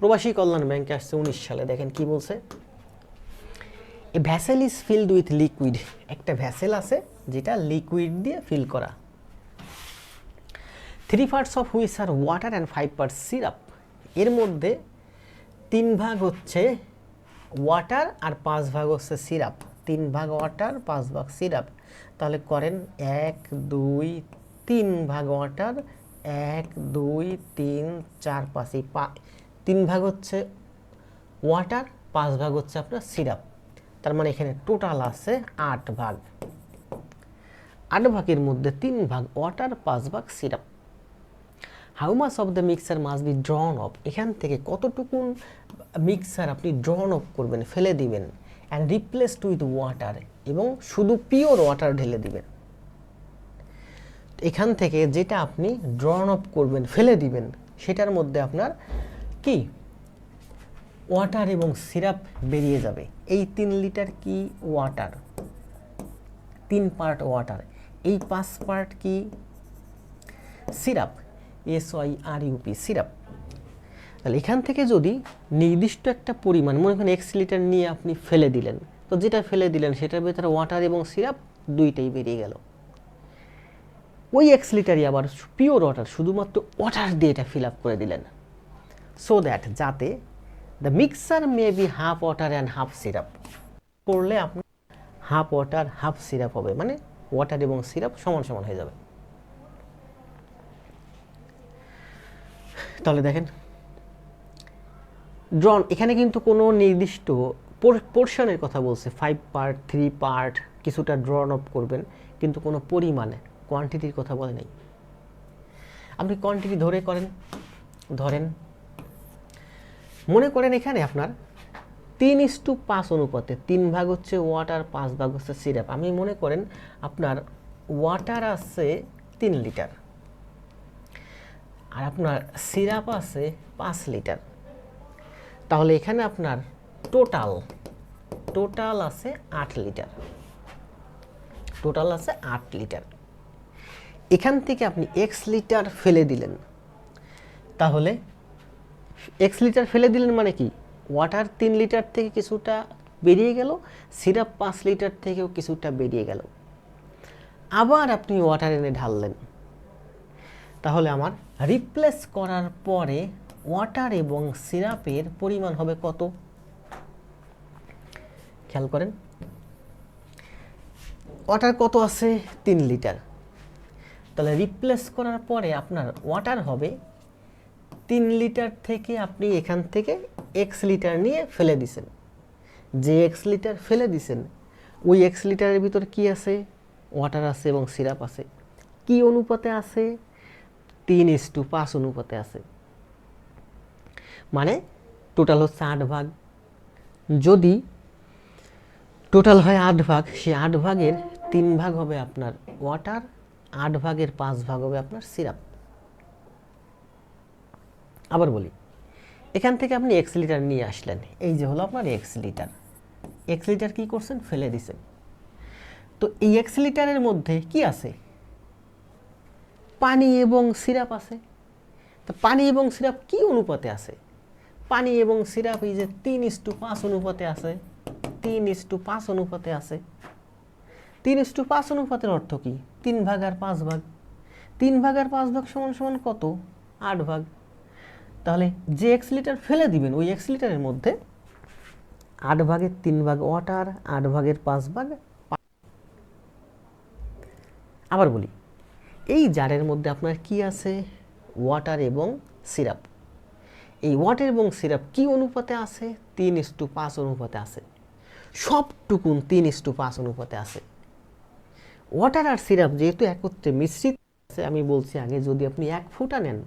প্রবাসী কল্যাণ ব্যাংকে আসছে উনিশ সালে, দেখেন কি বলছে? A vessel is filled with liquid একটা ভ্যাসেল আছে যেটা লিকুইড দিয়ে ফিল করা। Three parts of which are water and five parts syrup এর মধ্যে তিন ভাগ হচ্ছে ওয়াটার আর পাঁচ ভাগ হচ্ছে সিরাপ তিন ভাগ ওয়াটার পাঁচ ভাগ সিরাপ তাহলে করেন এক, দুই, তিন ভাগ ওয়াটার এক, দুই, তিন, চার, পাঁচ, এই তিন ভাগ হচ্ছে ওয়াটার পাঁচ ভাগ হচ্ছে আপনার সিরাপ তার মানে এখানে টোটাল আছে আট ভাগ। আট ভাগের মধ্যে তিন ভাগ ওয়াটার পাঁচ ভাগ syrup how mass of the mixture mass be drawn off এখান থেকে কতটুকুন মিক্সার আপনি ড্রন অফ করবেন, ফেলে দিবেন অ্যান্ড রিপ্লেসড উইথ ওয়াটার এবং শুধু পিওর ওয়াটার ঢেলে দিবেন। এখান থেকে যেটা আপনি ড্রন অফ করবেন, ফেলে দিবেন, সেটার মধ্যে আপনার কি? ওয়াটার এবং সিরাপ বেরিয়ে যাবে। এই তিন লিটার কি ওয়াটার তিন পার্ট ওয়াটার এই পাঁচ পার্ট কি? Syrup S Y R U P syrup তাহলে এখান থেকে যদি নির্দিষ্ট একটা পরিমাণ, মনে করেন এক্স লিটার নিয়ে আপনি ফেলে দিলেন, তো যেটা ফেলে দিলেন সেটার ভেতরে ওয়াটার এবং সিরাপ দুইটাই বেরিয়ে গেল। ওই এক্স লিটারই আবার পিওর ওয়াটার শুধুমাত্র ওয়াটার দিয়ে এটা ফিল আপ করে দিলেন। সো দ্যাট যাতে the mixture may be half water and half syrup করলে আপনার হাফ ওয়াটার হাফ সিরাপ হবে মানে ওয়াটার এবং সিরাপ সমান সমান হয়ে যাবে। তাহলে দেখেন ড্রন এখানে কিন্তু কোনো নির্দিষ্ট পোর্শনের কথা বলছে ফাইভ পার্ট থ্রি পার্ট কিছুটা ড্রন অফ করবেন, কিন্তু কোনো পরিমাণে কোয়ান্টিটির কথা বলে নেই। আপনি কোয়ান্টিটি ধরে করেন, ধরেন মনে করেন এখানে আপনার তিন ইস টু পাঁচ অনুপাতে, তিন ভাগ হচ্ছে ওয়াটার পাঁচ ভাগ হচ্ছে সিরাপ আমি মনে করেন আপনার ওয়াটার আছে তিন লিটার, আর আপনার সিরাপ আছে পাঁচ লিটার। তাহলে এখানে আপনার টোটাল টোটাল আছে আট লিটার। টোটাল আছে আট লিটার। এখান থেকে আপনি এক্স লিটার ফেলে দিলেন। তাহলে এক্স লিটার ফেলে দিলেন মানে কি? ওয়াটার তিন লিটার থেকে কিছুটা বেরিয়ে গেল সিরাপ পাঁচ লিটার থেকেও কিছুটা বেরিয়ে গেল। আবার আপনি ওয়াটার এনে ঢাললেন। তাহলে আমার রিপ্লেস করার পরে ওয়াটার এবং সিরাপের পরিমাণ হবে কত? খেয়াল করেন। ওয়াটার কত আছে? তিন লিটার তাহলে রিপ্লেস করার পরে আপনার ওয়াটার হবে তিন লিটার থেকে আপনি এখান থেকে এক্স লিটার নিয়ে ফেলে দিছেন। যে এক্স লিটার ফেলে দিছেন, ওই এক্স লিটারের ভিতর কি আছে? ওয়াটার আছে এবং সিরাপ আছে। কি অনুপাতে আছে? তিন ইস টু পাঁচ অনুপাতে আছে। মানে টোটাল হচ্ছে আট ভাগ। যদি টোটাল হয় আট ভাগ সে আট ভাগের তিন ভাগ হবে আপনার ওয়াটার আট ভাগের পাঁচ ভাগ হবে আপনার সিরাপ আবার বলি, এখান থেকে আপনি এক্স লিটার নিয়ে আসলেন। এই যে হলো আপনার এক্স লিটার এক্স লিটার কী করছেন? ফেলে দিছেন। তো এই এক্স লিটারের মধ্যে কি আছে? পানি এবং সিরাপ আছে। তো পানি এবং সিরাপ কি অনুপাতে আছে? পানি এবং সিরাপ এই যে তিন ইস টু পাঁচ অনুপাতে আছে। তিন ইস টু পাঁচ অনুপাতে আছে। তিন ইস টু পাঁচ অনুপাতের অর্থ কি? তিন ভাগ আর পাঁচ ভাগ। তিন ভাগ আর পাঁচ ভাগ সমান সমান কত? আট ভাগ। তাহলে যে এক্স লিটার ফেলে দিবেন, ওই এক্স লিটারের মধ্যে আট ভাগের তিন ভাগ ওয়াটার আট ভাগের পাঁচ ভাগ আবার বলি, এই জারের মধ্যে আপনার কি আছে? ওয়াটার এবং সিরাপ এই ওয়াটার এবং সিরাপ কি অনুপাতে আছে? তিন ইস টু পাঁচ অনুপাতে আছে। সবটুকুন তিন ইস টু পাঁচ অনুপাতে আছে। ওয়াটার আর সিরাপ যেহেতু একত্রে মিশ্রিত আছে, আমি বলছি আগে যদি আপনি এক ফুটা নেন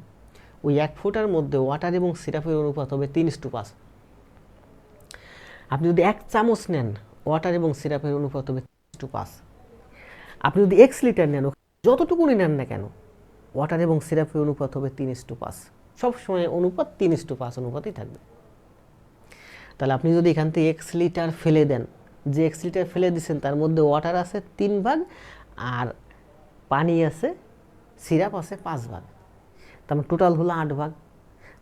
ওই এক ফুটার মধ্যে ওয়াটার এবং সিরাপের অনুপাত হবে তিন টু পাঁচ আপনি যদি এক চামচ নেন ওয়াটার এবং সিরাপের অনুপাত হবে টু পাঁচ আপনি যদি এক্স লিটার নেন যতটুকুনি নেন না কেন ওয়াটার এবং সিরাপের অনুপাত হবে তিন টু পাঁচ সবসময় অনুপাত তিন টু পাঁচ অনুপাতই থাকবে। তাহলে আপনি যদি এখান থেকে এক্স লিটার ফেলে দেন, যে এক্স লিটার ফেলে দিচ্ছেন তার মধ্যে ওয়াটার আছে তিন ভাগ আর পানি আছে, সিরাপ আছে পাঁচ ভাগ। তার মানে টোটাল হলো আট ভাগ।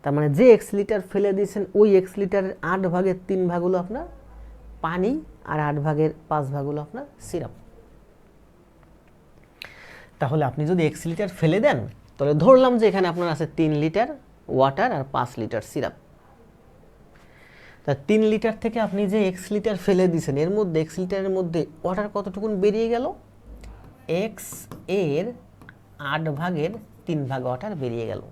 তার মানে যে এক্স লিটার ফেলে দিয়েছেন, ওই এক্স লিটারের আট ভাগের তিন ভাগ হলো আপনার পানি আর আট ভাগের পাঁচ ভাগ হলো আপনার সিরাপ তাহলে আপনি যদি এক্স লিটার ফেলে দেন, তাহলে ধরলাম যে এখানে আপনার আছে তিন লিটার ওয়াটার আর পাঁচ লিটার সিরাপ তা তিন লিটার থেকে আপনি যে এক্স লিটার ফেলে দিয়েছেন, এর মধ্যে এক্স লিটারের মধ্যে ওয়াটার কতটুকুন বেরিয়ে গেল? এক্সের আট ভাগের তিন ভাগ ওয়াটার বেরিয়ে গেল।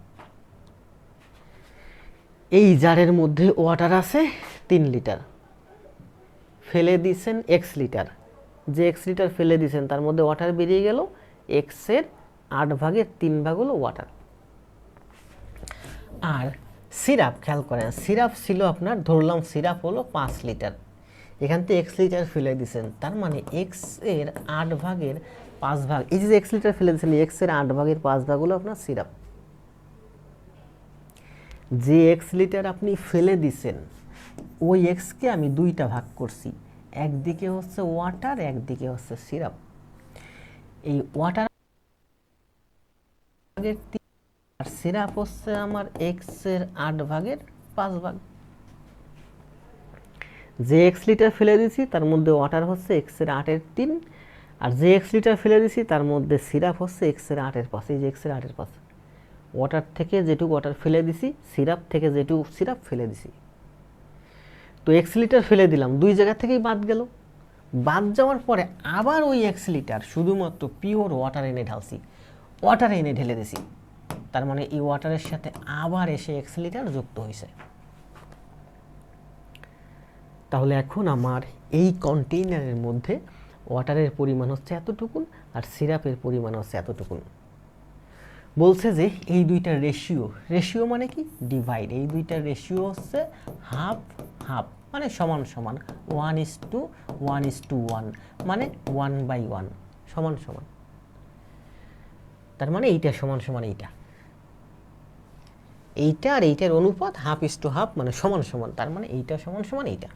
এই জারের মধ্যে ওয়াটার আছে তিন লিটার। ফেলে দিয়েছেন এক্স লিটার। যে এক্স লিটার ফেলে দিয়েছেন তার মধ্যে ওয়াটার বেরিয়ে গেল। এক্সের আট ভাগের তিন ভাগ হলো ওয়াটার। আর সিরাপ, খেয়াল করেন, সিরাপ ছিল আপনার, ধরলাম সিরাপ হলো পাঁচ লিটার। এখান থেকে এক্স লিটার ফেলে দিয়েছেন তার মানে এক্সের আট ভাগের পাঁচ ভাগ। এই যে এক্স লিটার ফেলে এক্সের আট ভাগের পাঁচ ভাগ হলো আপনার সিরাপ। যে এক্স লিটার আপনি ফেলে দিছেন, ওই এক্সকে আমি দুইটা ভাগ করছি। একদিকে হচ্ছে ওয়াটার একদিকে হচ্ছে সিরাপ। এই ওয়াটার আর সিরাপ হচ্ছে আমার এক্সের আট ভাগের পাঁচ ভাগ। যে এক্স লিটার ফেলে দিছি তার মধ্যে ওয়াটার হচ্ছে এক্সের আটের তিন আর যে এক্স লিটার ফেলে দিছি, তার মধ্যে সিরাপ হচ্ছে এক্সের আটের পাঁচ, এই যে এক্সের আটের পাশে ওয়াটার থেকে যেটুকু ওয়াটার ফেলে দিছি, সিরাপ থেকে যেটুকু সিরাপ ফেলে দিছি। তো এক্স লিটার ফেলে দিলাম, দুই জায়গা থেকেই বাদ গেল। বাদ যাওয়ার পরে আবার ওই এক্স লিটার শুধুমাত্র পিওর ওয়াটার এনে ঢালছি। ওয়াটার এনে ঢেলে দিছি। তার মানে এই ওয়াটারের সাথে আবার এসে এক্স লিটার যুক্ত হয়েছে তাহলে এখন আমার এই কন্টেইনারের মধ্যে ওয়াটারের পরিমাণ হচ্ছে এতটুকুন আর সিরাপের পরিমাণ হচ্ছে এতটুকুন। বলছে যে এই দুইটার রেশিও রেশিও মানে কি? ডিভাইড এই দুইটার রেশিও হচ্ছে হাফ হাফ মানে সমান সমান। One is to one is to one মানে ওয়ান বাই ওয়ান সমান সমান। তার মানে এইটা সমান সমান এইটা। এইটা আর এইটার অনুপাত হাফ ইস টু হাফ মানে সমান সমান, তার মানে এইটা সমান সমান এইটা।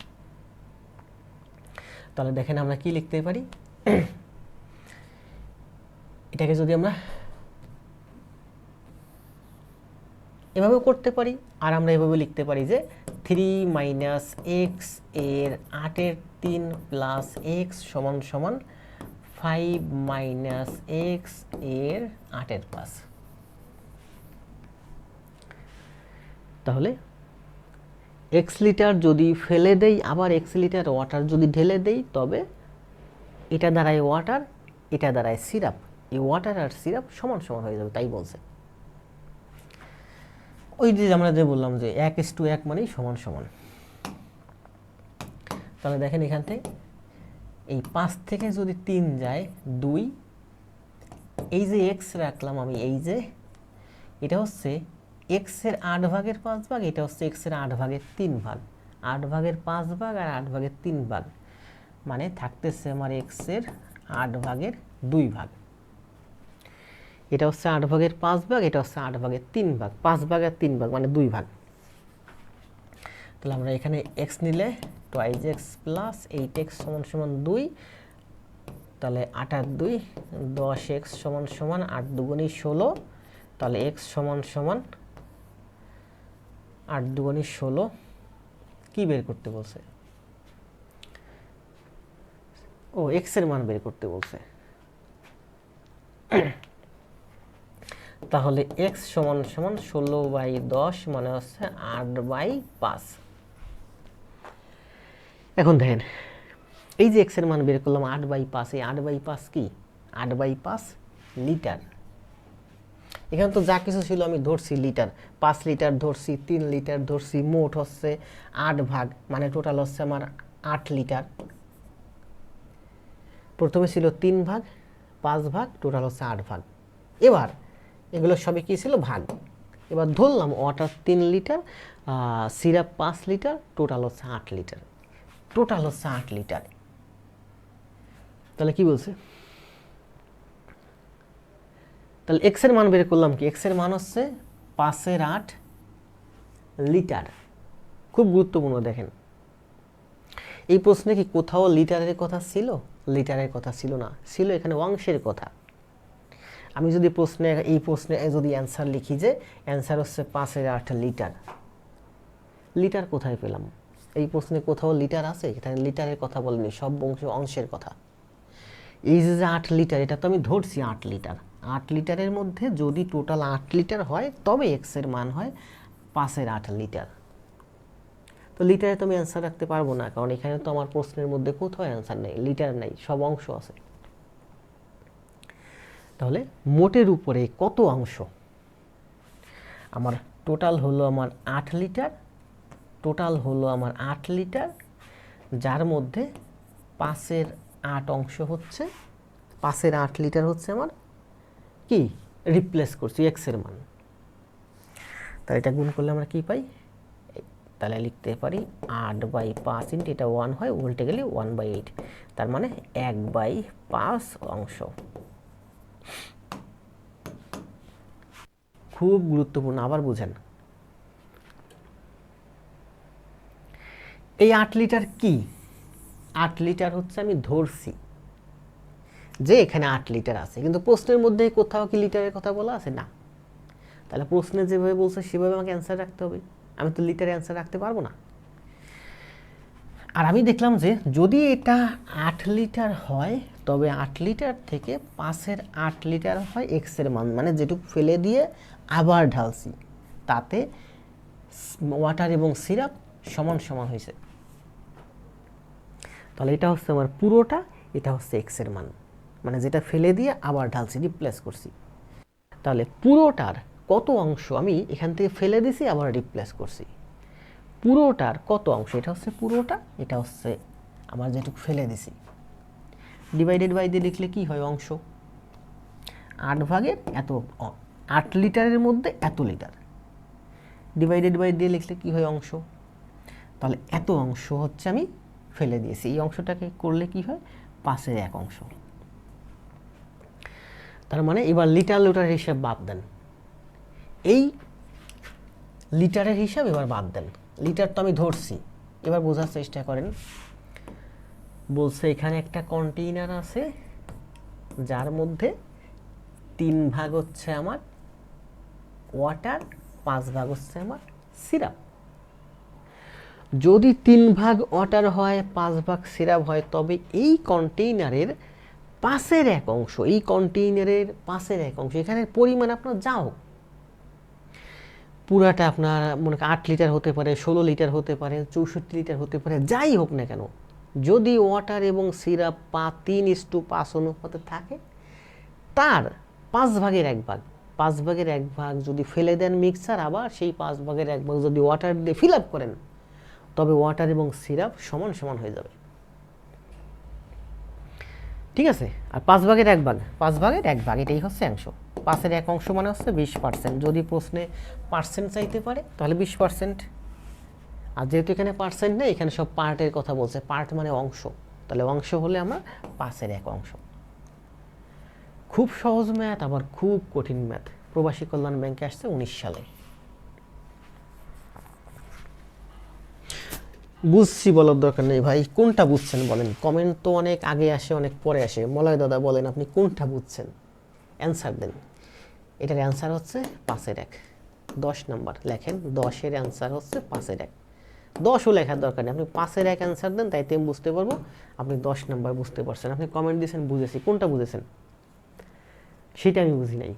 তাহলে দেখেন আমরা কি লিখতে পারি? এটাকে যদি আমরা এভাবেও করতে পারি, আর আমরা এভাবে লিখতে পারি যে থ্রি মাইনাস এক্সের আটের তিন প্লাস এক্স সমান সমান ফাইভ মাইনাস এক্সের আটের পাঁচ তাহলে এক্স লিটার যদি ফেলে দেই, আবার এক্স লিটার ওয়াটার যদি ঢেলে দেই, তবে এটা দ্বারাই ওয়াটার এটা দ্বারাই সিরাপ এই ওয়াটার আর সিরাপ সমান সমান হয়ে যাবে, তাই বলছে। ওই যে আমরা যে বললাম যে এক ইস টু এক মানেই সমান সমান। তাহলে দেখেন এখান থেকে, এই পাঁচ থেকে যদি তিন যায় দুই, এই যে এক্স রাখলাম আমি, এই যে, এটা হচ্ছে এক্সের আট ভাগের পাঁচ ভাগ, এটা হচ্ছে এক্সের আট ভাগের তিন ভাগ। আট ভাগের পাঁচ ভাগ আর আট ভাগের তিন ভাগ। মানে থাকতেছে আমার এক্সের আট ভাগের দুই ভাগ। এটা হচ্ছে আট ভাগের পাঁচ ভাগ, এটা হচ্ছে আট ভাগের তিন ভাগ। পাঁচ ভাগ আর তিন ভাগ মানে দুই ভাগ। তাহলে আমরা এখানে এক্স নিলে twice X plus eight X সমান সমান দুই, তাহলে আট আর দুই, দশ এক্স সমান সমান আট দুগুণি ষোলো, তাহলে এক্স সমান সমান আট দুগুণি ষোলো, কি বের করতে বলছে? ও এক্সের মান বের করতে বলছে। তাহলে এক্স সমান সমান ষোলো বাই দশ মানে হচ্ছে আট বাই পাঁচ। এখন দেখেন, এই যে এক্সের মান বের করলাম আট বাই পাঁচ, এই আট বাই পাঁচ কি? আট বাই পাঁচ লিটার। এখানে তো যা কিছু ছিল আমি ধরছি লিটার, পাঁচ লিটার ধরছি, তিন লিটার ধরছি, মোট হচ্ছে আট ভাগ মানে টোটাল হচ্ছে আমার আট লিটার। প্রথমে ছিল তিন ভাগ, পাঁচ ভাগ টোটাল হচ্ছে আট ভাগ। এবার এগুলো সবই কী ছিল? ভাগ। এবার ধরলাম ওয়াটার তিন লিটার সিরাপ পাঁচ লিটার টোটাল হচ্ছে আট লিটার। টোটাল হচ্ছে আট লিটার। তাহলে কি বলছে? তাহলে এক্সের মান বের করলাম কি? এক্সের মান হচ্ছে পাঁচের আট লিটার। খুব গুরুত্বপূর্ণ দেখেন। এই প্রশ্নে কি কোথাও লিটারের কথা ছিল? লিটারের কথা ছিল না। ছিল এখানে অংশের কথা। আমি যদি প্রশ্নে, এই প্রশ্নে যদি অ্যান্সার লিখি যে অ্যান্সার হচ্ছে পাঁচের আট লিটার। লিটার কোথায় পেলাম? এই প্রশ্নে কোথাও লিটার আছে? এখানে লিটারের কথা বলেনি, সব অংশ অংশের কথা। এই যে আট লিটার, এটা তো আমি ধরছি আট লিটার। আট লিটারের মধ্যে যদি টোটাল আট লিটার হয়, তবে এক্সের মান হয় পাঁচের আট লিটার। তো লিটারে তো আমি অ্যান্সার রাখতে পারব না, কারণ এখানে তো আমার প্রশ্নের মধ্যে কোথাও অ্যান্সার নেই, লিটার নেই, সব অংশ আছে। তাহলে মোটের উপরে কত অংশ? আমার টোটাল হলো আমার আট লিটার, টোটাল হলো আমার আট লিটার, যার মধ্যে পাঁচের আট অংশ হচ্ছে, পাঁচের আট লিটার হচ্ছে আমার কি? রিপ্লেস করছি এক্সের মান। তাহলে এটা গুণ করলে আমরা কি পাই? তাহলে লিখতে পারি আট বাই পাঁচ ইন্ট এটা ওয়ান হয়, উল্টে গেলে ওয়ান বাই এইট তার মানে এক বাই পাঁচ অংশ। খুব গুরুত্বপূর্ণ, আবার বুঝেন। এই আট লিটার কি? আট লিটার হচ্ছে আমি ধরছি। যে এখানে আট লিটার আছে, কিন্তু প্রশ্নের মধ্যে কোথাও কি লিটারের কথা বলা আছে? না। তাহলে প্রশ্নে যেভাবে বলছে, সেভাবে আমাকে অ্যান্সার রাখতে হবে। আমি তো লিটারে অ্যান্সার রাখতে পারব না। আর আমি দেখলাম যে যদি এটা আট লিটার হয়, তবে আট লিটার থেকে পাঁচের আট লিটার হয় এক্সের মান মানে যেটুকু ফেলে দিয়ে আবার ঢালছি, তাতে ওয়াটার এবং সিরাপ সমান সমান হয়েছে। তাহলে এটা হচ্ছে আমার পুরোটা, এটা হচ্ছে এক্সের মান। মানে যেটা ফেলে দিয়ে আবার ঢালছি রিপ্লেস করছি। তাহলে পুরোটার কত অংশ আমি এখান থেকে ফেলে দিছি, আবার রিপ্লেস করছি। পুরোটার কত অংশ? এটা হচ্ছে পুরোটা, এটা হচ্ছে আমার যেটুকু ফেলে দিছি। ডিভাইডেড বাই দিয়ে লিখলে কি হয় অংশ? আট ভাগের এত, আট লিটারের মধ্যে এত লিটার। ডিভাইডেড বাই দিয়ে লিখলে কি হয় অংশ? তাহলে এত অংশ হচ্ছে আমি ফেলে দিয়েছি। এই অংশটাকে করলে কি হয়? পাশের এক অংশ। তার মানে এবার লিটার লিটার হিসাব বাদ দেন। এই লিটারের হিসাব এবার বাদ দেন। লিটার তো আমি ধরছি। এবার বোঝার চেষ্টা করেন। বলছে, এখানে একটা কন্টেইনার আছে, যার মধ্যে তিন ভাগ হচ্ছে আমার ওয়াটার পাঁচ ভাগ হচ্ছে আমার সিরাপ যদি তিন ভাগ ওয়াটার হয়, পাঁচ ভাগ সিরাপ হয়, তবে এই কন্টেইনারের পাশের এক অংশ, এই কন্টেইনারের পাশের এক অংশ এখানে পরিমাণ আপনার যা হোক। পুরাটা আপনার মনে আট লিটার হতে পারে, ষোলো লিটার হতে পারে, চৌষট্টি লিটার হতে পারে, যাই হোক না কেন, যদি ওয়াটার এবং সিরাপ পা তিন ইস টু পাঁচ অনুপাতে থাকে, তার পাঁচ ভাগের এক ভাগ, পাঁচ ভাগের এক ভাগ যদি ফেলে দেন মিক্সার, আবার সেই পাঁচ ভাগের এক ভাগ যদি ওয়াটার দিয়ে ফিল আপ করেন, তবে ওয়াটার এবং সিরাপ সমান সমান হয়ে যাবে। ঠিক আছে? আর পাঁচ ভাগের এক ভাগ। পাঁচ ভাগের এক ভাগ, এটাই হচ্ছে অংশ। পাঁচের এক অংশ মানে হচ্ছে বিশ পার্সেন্ট। যদি প্রশ্নে পার্সেন্ট চাইতে পারে, তাহলে বিশ পার্সেন্ট। আর যেহেতু এখানে পার্সেন্ট নেই, এখানে সব পার্টের কথা বলছে। পার্ট মানে অংশ। তাহলে অংশ হলে আমরা পাঁচের এক অংশ। খুব সহজ ম্যাথ, আবার খুব কঠিন ম্যাথ। প্রবাসী কল্যাণ ব্যাংকে আসছে উনিশ সালে। বুঝছি বলার দরকার নেই ভাই, কোনটা বুঝছেন বলেন? কমেন্ট তো অনেক আগে আসে, অনেক পরে আসে। মলয় দাদা বলেন, আপনি কোনটা বুঝছেন? অ্যান্সার দেন। এটার অ্যান্সার হচ্ছে পাঁচের এক। দশ নাম্বার, লেখেন, দশের অ্যান্সার হচ্ছে পাঁচের এক। দশও লেখার দরকার নেই। আপনি পাঁচের এক অ্যান্সার দেন তাইতে আমি বুঝতে পারব। আপনি দশ নাম্বার বুঝতে পারছেন। আপনি কমেন্ট দিয়েছেন, বুঝেছি। কোনটা বুঝেছেন? সেটা আমি বুঝি নাই।